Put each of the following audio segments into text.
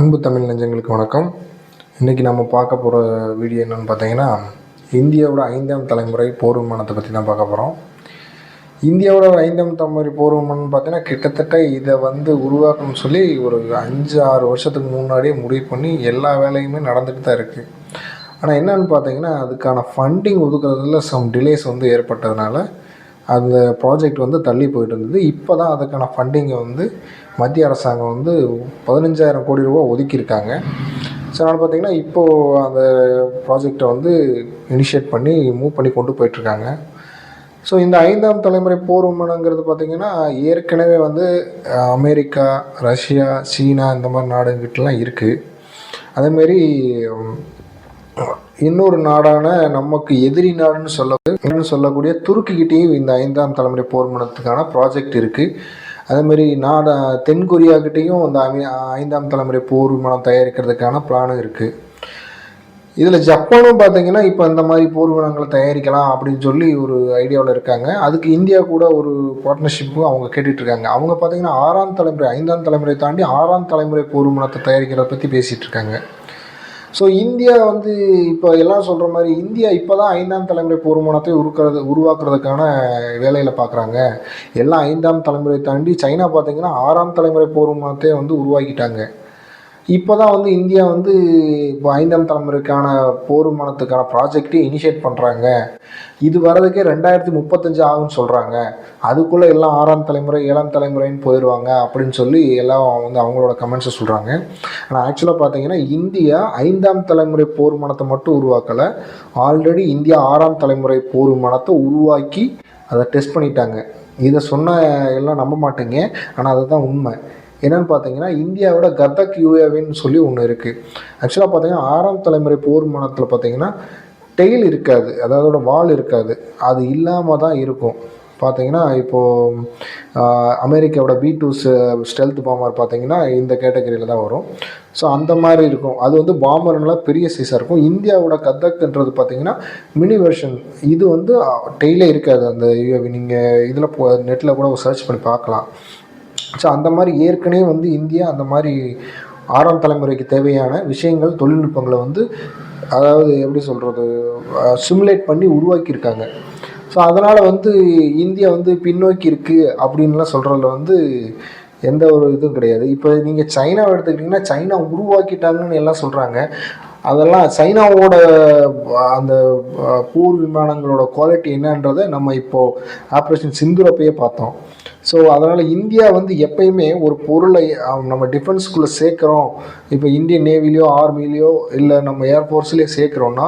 அன்பு தமிழ் நெஞ்சங்களுக்கு வணக்கம். இன்றைக்கி நம்ம பார்க்க போகிற வீடியோ என்னென்னு பார்த்தீங்கன்னா இந்தியாவோட ஐந்தாம் தலைமுறை போர் விமானத்தை பற்றி தான் பார்க்க போகிறோம் இந்தியாவோட ஐந்தாம் தலைமுறை போர் விமானம்னு பார்த்தீங்கன்னா கிட்டத்தட்ட இதை வந்து உருவாக்கணும்னு சொல்லி ஒரு அஞ்சு ஆறு வருஷத்துக்கு முன்னாடியே முடிவு பண்ணி எல்லா வேலையுமே நடந்துட்டு தான் இருக்குது ஆனால் என்னென்னு பார்த்தீங்கன்னா அதுக்கான ஃபண்டிங் ஒதுக்குறதுல சம் டிலேஸ் வந்து ஏற்பட்டதுனால அந்த ப்ராஜெக்ட் வந்து தள்ளி போயிட்டு இருந்தது. இப்போ தான் அதுக்கான ஃபண்டிங்கை வந்து மத்திய அரசாங்கம் வந்து பதினஞ்சாயிரம் கோடி ரூபா ஒதுக்கியிருக்காங்க. ஸோ அதனால் பார்த்திங்கன்னா இப்போது அந்த ப்ராஜெக்டை வந்து இனிஷியேட் பண்ணி மூவ் பண்ணி கொண்டு போயிட்டுருக்காங்க. ஸோ இந்த ஐந்தாம் தலைமுறை போர் விமானங்கிறது பார்த்திங்கன்னா ஏற்கனவே வந்து அமெரிக்கா ரஷ்யா சீனா இந்த மாதிரி நாடுகிட்டலாம் இருக்குது அதேமாரி இன்னொரு நாடான நமக்கு எதிரி நாடுன்னு சொல்ல சொல்லக்கூடிய துருக்கிக்கிட்டேயும் இந்த ஐந்தாம் தலைமுறை போர் மனத்துக்கான ப்ராஜெக்ட் இருக்குது அதேமாரி நாட தென்கொரியாக்கிட்டேயும் அந்த ஐ- ஐந்தாம் தலைமுறை போர் விமானம் தயாரிக்கிறதுக்கான பிளானும் இருக்குது இதில் ஜப்பானும் பார்த்தீங்கன்னா இப்போ இந்த மாதிரி போர் விமானங்களை தயாரிக்கலாம் அப்படின்னு சொல்லி ஒரு ஐடியாவில் இருக்காங்க. அதுக்கு இந்தியா கூட ஒரு பார்ட்னர்ஷிப்பும் அவங்க கேட்டுட்டு இருக்காங்க. அவங்க பார்த்தீங்கன்னா ஆறாம் தலைமுறை ஐந்தாம் தலைமுறை தாண்டி ஆறாம் தலைமுறை போர் விமானத்தை தயாரிக்கிறத பற்றி பேசிகிட்டு இருக்காங்க. ஸோ இந்தியா வந்து இப்போ எல்லாம் சொல்கிற மாதிரி இந்தியா இப்போ தான் ஐந்தாம் தலைமுறை போர் உருக்கிறது உருவாக்குறதுக்கான வேலையில் பார்க்குறாங்க எல்லாம் ஐந்தாம் தலைமுறை தாண்டி சைனா பார்த்தீங்கன்னா ஆறாம் தலைமுறை போர்மானத்தை வந்து உருவாக்கிட்டாங்க. இப்போ தான் வந்து இந்தியா வந்து இப்போ ஐந்தாம் தலைமுறைக்கான போர் விமானத்துக்கான இனிஷியேட் பண்ணுறாங்க இது வர்றதுக்கே ரெண்டாயிரத்தி முப்பத்தஞ்சு ஆகும்னு சொல்கிறாங்க அதுக்குள்ளே எல்லாம் ஆறாம் தலைமுறை ஏழாம் தலைமுறைன்னு போயிடுவாங்க அப்படின்னு சொல்லி எல்லாம் வந்து அவங்களோட கமெண்ட்ஸை சொல்கிறாங்க ஆனால் ஆக்சுவலாக பார்த்தீங்கன்னா இந்தியா ஐந்தாம் தலைமுறை போர் விமானத்தை மட்டும் உருவாக்கலை. ஆல்ரெடி இந்தியா ஆறாம் தலைமுறை போர் விமானத்தை உருவாக்கி அதை டெஸ்ட் பண்ணிட்டாங்க. இதை சொன்ன எல்லாம் நம்ப மாட்டேங்க. ஆனால் அதுதான் உண்மை. என்னன்னு பார்த்தீங்கன்னா இந்தியாவோட கதக் யூஏவின்னு சொல்லி ஒன்று இருக்குது ஆக்சுவலாக பார்த்தீங்கன்னா ஆறாம் தலைமுறை போர் விமானத்தில் பார்த்தீங்கன்னா டெயில் இருக்காது. அதாவது வால் இருக்காது. அது இல்லாமல் தான் இருக்கும். பார்த்தீங்கன்னா இப்போது அமெரிக்காவோட பி டூ ஸ்டெல்த் பாமர் பார்த்தீங்கன்னா இந்த கேட்டகரியில் தான் வரும். ஸோ அந்த மாதிரி இருக்கும். அது வந்து பாமர்னால பெரிய சைஸாக இருக்கும். இந்தியாவோட கதக்ன்றது பார்த்தீங்கன்னா மினி வெர்ஷன் இது வந்து டெய்லே இருக்காது. அந்த யூஏவி. நீங்கள் இதில் போ நெட்டில் கூட சர்ச் பண்ணி பார்க்கலாம். ஸோ அந்த மாதிரி ஏற்கனவே வந்து இந்தியா அந்த மாதிரி ஆறாம் தலைமுறைக்கு தேவையான விஷயங்கள் தொழில்நுட்பங்களை வந்து அதாவது எப்படி சொல்கிறது சிமுலேட் பண்ணி உருவாக்கியிருக்காங்க. ஸோ அதனால் வந்து இந்தியா வந்து பின்னோக்கி இருக்குது அப்படின்லாம் சொல்கிறதுல வந்து எந்த ஒரு இதுவும் கிடையாது. இப்போ நீங்கள் சைனாவை எடுத்துக்கிட்டிங்கன்னா சைனா உருவாக்கிட்டாங்கன்னு எல்லாம் சொல்கிறாங்க அதெல்லாம் சைனாவோட அந்த போர் விமானங்களோட குவாலிட்டி என்னன்றதை நம்ம இப்போது ஆப்ரேஷன் சிந்துரப்பையே பார்த்தோம். ஸோ அதனால் இந்தியா வந்து எப்பயுமே ஒரு பொருளை நம்ம டிஃபென்ஸ்குள்ளே சேர்க்குறோம். இப்போ இந்தியன் நேவிலையோ ஆர்மிலையோ இல்லை நம்ம ஏர்ஃபோர்ஸ்லேயோ சேர்க்குறோன்னா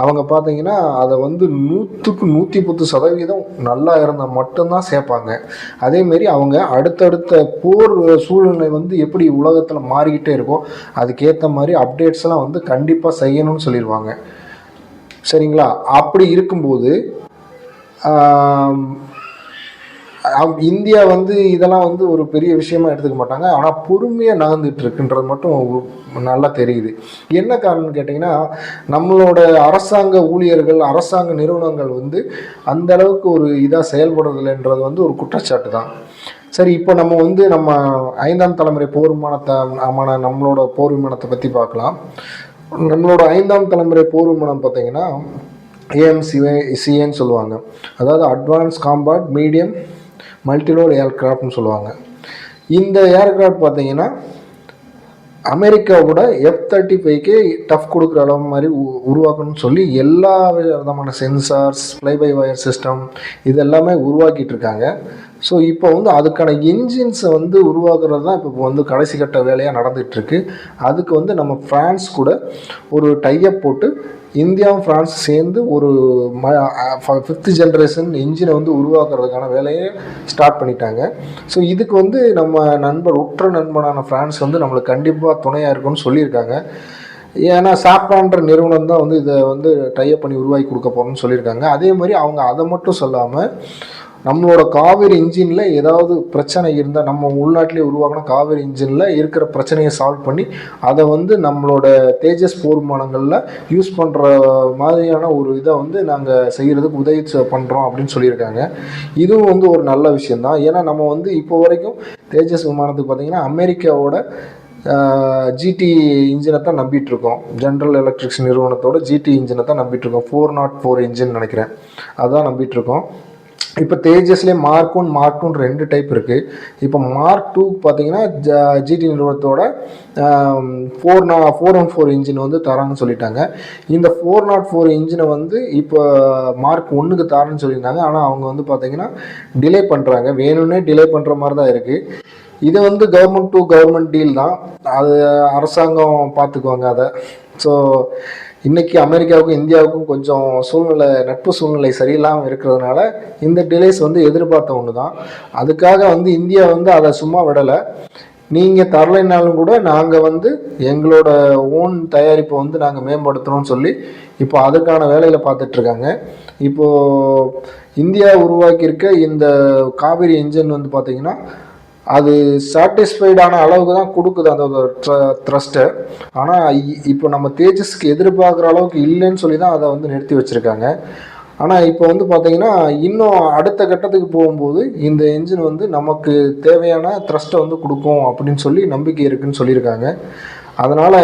அவங்க பார்த்தீங்கன்னா அதை வந்து நூற்றுக்கு நூற்றி பத்து சதவீதம் நல்லா இருந்தால் மட்டும்தான் சேர்ப்பாங்க. அதேமாரி அவங்க அடுத்தடுத்த போர் சூழ்நிலை வந்து எப்படி உலகத்தில் மாறிக்கிட்டே இருக்கோ அதுக்கேற்ற மாதிரி அப்டேட்ஸ்லாம் வந்து கண்டிப்பாக செய்யணும்னு சொல்லிடுவாங்க சரிங்களா? அப்படி இருக்கும்போது இந்தியா வந்து இதெல்லாம் வந்து ஒரு பெரிய விஷயமா எடுத்துக்க மாட்டாங்க. ஆனால் பொறுமையாக நகர்ந்துட்டு இருக்குன்றது மட்டும் நல்லா தெரியுது. என்ன காரணம்னு கேட்டிங்கன்னா நம்மளோட அரசாங்க ஊழியர்கள் அரசாங்க நிறுவனங்கள் வந்து அந்த அளவுக்கு ஒரு இதாக செயல்படுறதில்லைன்றது வந்து ஒரு குற்றச்சாட்டு தான். சரி இப்போ நம்ம வந்து நம்ம ஐந்தாம் தலைமுறை போர் விமானத்தை ஆமான நம்மளோட போர் விமானத்தை பற்றி பார்க்கலாம். நம்மளோட ஐந்தாம் தலைமுறை போர் விமானம் பார்த்தீங்கன்னா ஏஎம்சிஏ சிஏன்னு சொல்லுவாங்க. அதாவது அட்வான்ஸ் காம்பாட் மீடியம் மல்டிலோட் ஏர்கிராஃப்ட்னு சொல்லுவாங்க. இந்த ஏர்கிராஃப்ட் பார்த்தீங்கன்னா அமெரிக்காவோட எஃப் தேர்ட்டி ஃபைவ்க்கு டஃப் கொடுக்குற அளவு மாதிரி உ- உருவாக்கணும்னு சொல்லி எல்லா விதமான sensors fly by wire system இது எல்லாமே உருவாக்கிட்டு இருக்காங்க ஸோ இப்போ வந்து அதுக்கான என்ஜின்ஸை வந்து உருவாக்குறது தான் இப்போ வந்து கடைசி கட்ட வேலையாக நடந்துகிட்ருக்கு அதுக்கு வந்து நம்ம ஃப்ரான்ஸ் கூட ஒரு டையப் போட்டு இந்தியாவும் ஃப்ரான்ஸ் சேர்ந்து ஒரு ம ஃபிஃப்த் ஜென்ரேஷன் இன்ஜினை வந்து உருவாக்குறதுக்கான வேலையை ஸ்டார்ட் பண்ணிட்டாங்க. ஸோ இதுக்கு வந்து நம்ம நண்பர் உற்ற நண்பனான ஃப்ரான்ஸ் வந்து நம்மளுக்கு கண்டிப்பாக துணையாக இருக்கும்னு சொல்லியிருக்காங்க. ஏன்னா சாப்ரான்ற நிறுவனம் தான் வந்து இதை வந்து டைப் பண்ணி உருவாக்கி கொடுக்க போகிறோம்னு சொல்லியிருக்காங்க. அதே மாதிரி அவங்க அதை மட்டும் சொல்லாமல் நம்மளோட காவேரி இன்ஜினில் ஏதாவது பிரச்சனை இருந்தால் நம்ம உள்நாட்டிலே உருவாக்கின காவேரி இன்ஜினில் இருக்கிற பிரச்சனையை சால்வ் பண்ணி அதை வந்து நம்மளோட தேஜஸ் போர் விமானங்களில் யூஸ் பண்ணுற மாதிரியான ஒரு இதை வந்து நாங்கள் செய்கிறதுக்கு உதவி பண்ணுறோம் அப்படின்னு சொல்லியிருக்காங்க. இதுவும் வந்து ஒரு நல்ல விஷயந்தான் ஏன்னா நம்ம வந்து இப்போ வரைக்கும் தேஜஸ் விமானத்துக்கு பார்த்தீங்கன்னா அமெரிக்காவோட ஜிடி இன்ஜினை தான் நம்பிட்டு இருக்கோம். ஜென்ரல் எலக்ட்ரிக்ஸ் நிறுவனத்தோட ஜிடி இன்ஜினை தான் நம்பிட்டு இருக்கோம். ஃபோர் நாட் ஃபோர் இன்ஜின் நினைக்கிறேன். அதான் நம்பிட்டு இருக்கோம். இப்போ தேஜஸ்லேயே மார்க் ஒன் மார்க் டூன்னு ரெண்டு டைப் இருக்குது இப்போ மார்க் டூ பார்த்தீங்கன்னா ஜிடி நிறுவனத்தோட ஃபோர் நா ஃபோர் ஒன் ஃபோர் இன்ஜின் வந்து தராங்கன்னு சொல்லிட்டாங்க. இந்த ஃபோர் நாட் ஃபோர் இன்ஜினை வந்து இப்போ மார்க் ஒன்றுக்கு தரேன்னு சொல்லியிருந்தாங்க. ஆனால் அவங்க வந்து பார்த்தீங்கன்னா டிலே பண்ணுறாங்க வேணும்னே டிலே பண்ணுற மாதிரி தான் இருக்குது இது வந்து கவர்மெண்ட் டு கவர்மெண்ட் டீல் தான். அது அரசாங்கம் பார்த்துக்குவாங்க அதை. ஸோ இன்னைக்கு அமெரிக்காவுக்கும் இந்தியாவுக்கும் கொஞ்சம் சூழ்நிலை நட்பு சூழ்நிலை சரியில்லாமல் இருக்கிறதுனால இந்த டிலேஸ் வந்து எதிர்பார்த்த ஒன்று தான் அதுக்காக வந்து இந்தியா வந்து அதை சும்மா விடலை. நீங்கள் தரலைனாலும் கூட நாங்கள் வந்து எங்களோட ஓன் தயாரிப்பை வந்து நாங்கள் மேம்படுத்துகிறோம்னு சொல்லி இப்போ அதுக்கான வேலையில் பார்த்துட்ருக்காங்க இப்போது இந்தியா உருவாக்கியிருக்க இந்த காவிரி இன்ஜின் வந்து பார்த்திங்கன்னா அது சாட்டிஸ்ஃபைடான அளவுக்கு தான் கொடுக்குது அந்த த்ரஸ்ட்டை ஆனால் இப்போ நம்ம தேஜஸ்க்கு எதிர்பார்க்குற அளவுக்கு இல்லைன்னு சொல்லி தான் அதை வந்து நிறுத்தி வச்சுருக்காங்க. ஆனால் இப்போ வந்து பார்த்தீங்கன்னா இன்னும் அடுத்த கட்டத்துக்கு போகும்போது இந்த என்ஜின் வந்து நமக்கு தேவையான த்ரஸ்ட்டை வந்து கொடுக்கும் அப்படின்னு சொல்லி நம்பிக்கை இருக்குன்னு சொல்லியிருக்காங்க. அதனால்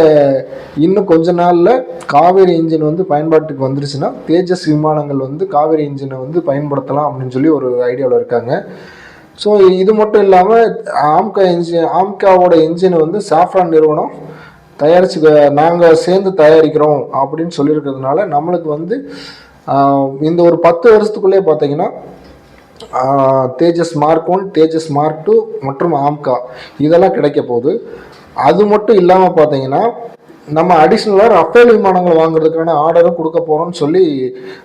இன்னும் கொஞ்ச நாளில் காவேரி இன்ஜின் வந்து பயன்பாட்டுக்கு வந்துருச்சுன்னா தேஜஸ் விமானங்கள் வந்து காவேரி இன்ஜினை வந்து பயன்படுத்தலாம் அப்படின்னு சொல்லி ஒரு ஐடியாவில் இருக்காங்க. ஸோ இது மட்டும் இல்லாமல் ஆம்கா இன்ஜின் ஆம்காவோட இன்ஜின் வந்து சாஃப்ரான் நிறுவனம் தயாரிச்சு நாங்கள் சேர்ந்து தயாரிக்கிறோம் அப்படின்னு சொல்லியிருக்கிறதுனால நம்மளுக்கு வந்து இந்த ஒரு பத்து வருஷத்துக்குள்ளே பார்த்தீங்கன்னா Tejas mark one Tejas mark two மற்றும் ஆம்கா இதெல்லாம் கிடைக்க போகுது. அது மட்டும் இல்லாமல் பார்த்தீங்கன்னா நம்ம அடிஷ்னலாக ரஃபேல் விமானங்கள் வாங்குறதுக்கான ஆர்டரும் கொடுக்க போகிறோம்னு சொல்லி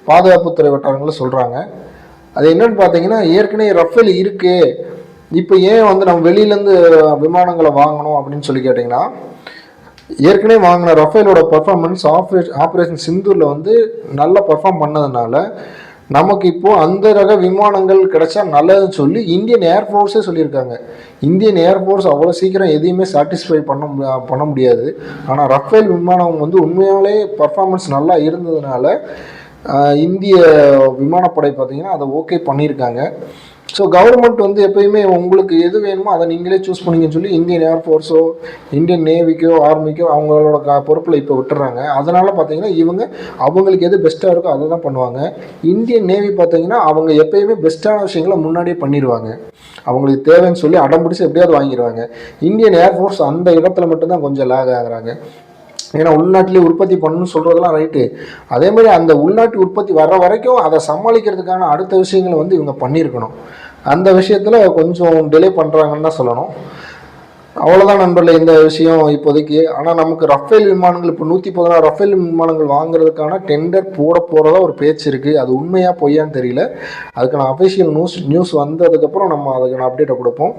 பாதுகாப்புத்துறை வட்டாரங்களை சொல்கிறாங்க அது என்னன்னு பார்த்தீங்கன்னா ஏற்கனவே ரஃபேல் இருக்கு. இப்போ ஏன் வந்து நம்ம வெளியிலேருந்து விமானங்களை வாங்கணும் அப்படின்னு சொல்லி கேட்டிங்கன்னா ஏற்கனவே வாங்கின ரஃபேலோட பர்ஃபார்மன்ஸ் ஆப்ரேஷன் ஆப்ரேஷன் சிந்தூரில் வந்து நல்லா பர்ஃபார்ம் பண்ணதுனால நமக்கு இப்போது அந்த ரக விமானங்கள் கிடைச்சா நல்லதுன்னு சொல்லி இந்தியன் ஏர்ஃபோர்ஸே சொல்லியிருக்காங்க. இந்தியன் ஏர்ஃபோர்ஸ் அவ்வளோ சீக்கிரம் எதையுமே சாட்டிஸ்ஃபை பண்ண மு- பண்ண முடியாது. ஆனால் ரஃபேல் விமானம் வந்து உண்மையாலே பர்ஃபார்மன்ஸ் நல்லா இருந்ததுனால இந்திய விமானப்படை பார்த்தீங்கன்னா அதை ஓகே பண்ணியிருக்காங்க. ஸோ கவர்மெண்ட் வந்து எப்பயுமே உங்களுக்கு எது வேணுமோ அதை நீங்களே சூஸ் பண்ணிங்கன்னு சொல்லி இந்தியன் ஏர்ஃபோர்ஸோ இந்தியன் நேவிக்கோ ஆர்மிக்கோ அவங்களோட க பொறுப்பில் இப்போ விட்டுறாங்க. அதனால் பார்த்தீங்கன்னா இவங்க அவங்களுக்கு எது பெஸ்ட்டாக இருக்கோ அதை தான் பண்ணுவாங்க. இந்தியன் நேவி பார்த்தீங்கன்னா அவங்க எப்பயுமே பெஸ்ட்டான விஷயங்களை முன்னாடியே பண்ணிடுவாங்க அவங்களுக்கு தேவைன்னு சொல்லி அடம் பிடிச்சி எப்படியாவது வாங்கிடுவாங்க இந்தியன் ஏர்ஃபோர்ஸ் அந்த இடத்துல மட்டும்தான் கொஞ்சம் லாக் ஆகுறாங்க. ஏன்னா உள்நாட்டிலே உற்பத்தி பண்ணணும்னு சொல்கிறதெல்லாம் ரைட்டு அதே மாதிரி அந்த உள்நாட்டு உற்பத்தி வர்ற வரைக்கும் அதை சமாளிக்கிறதுக்கான அடுத்த விஷயங்களை வந்து இவங்க பண்ணியிருக்கணும். அந்த விஷயத்தில் கொஞ்சம் டிலே பண்ணுறாங்கன்னு தான் சொல்லணும். அவ்வளோதான் நண்பர்களே இந்த விஷயம் இப்போதைக்கு. ஆனால் நமக்கு ரஃபேல் விமானங்கள் இப்போ நூற்றி பதினாறு ரஃபேல் விமானங்கள் வாங்குறதுக்கான டெண்டர் போட போகிறதா ஒரு பேச்சு இருக்குது அது உண்மையாக பொய்யான்னு தெரியல. அதுக்கான அஃபிஷியல் நியூஸ் நியூஸ் வந்ததுக்கப்புறம் நம்ம அதுக்கான அப்டேட்டை கொடுப்போம்.